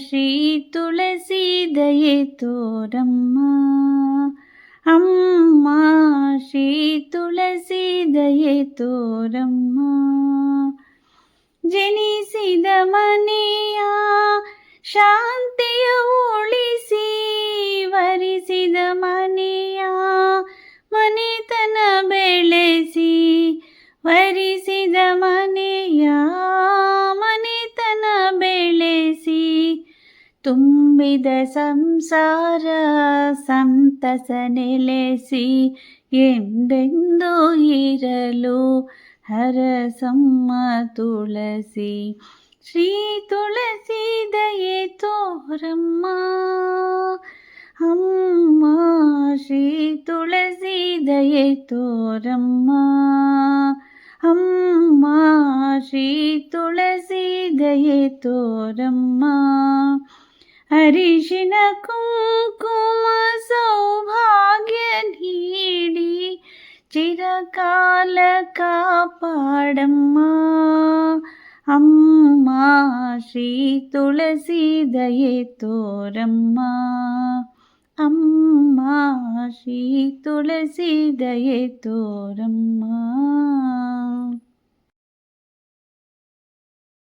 శ్రీ తులసి దయతోరమ్మా అమ్మా శ్రీ తులసి దయతోరమ్మా ಜನಿಸಿದ ಮನೆಯ ಶಾಂತಿಯ ಉಳಿಸಿ ವರಿಸಿದ ಮನೆಯ ತುಂಬಿದ ಸಂಸಾರ ಸಂತಸ ನೆಲೆಸಿ ಎಂದೆಂದು ಇರಲು ಹರಸಮ್ಮ ತುಳಸಿ ಶ್ರೀ ತುಳಸಿ ದಯೆ ತೋರಮ್ಮ ಅಮ್ಮ ಶ್ರೀ ತುಳಸಿ ದಯೆ ತೋರಮ್ಮ ಅಮ್ಮ ಶ್ರೀ ತುಳಸಿ ದಯೆ ತೋರಮ್ಮ हरिशन कुङ्कुम सौभाग्यधीडी చిరకాల కాపాడమ్మా అమ్మా శ్రీ తులసి దయే తోరమ్మా అమ్మా శ్రీ తులసి దయే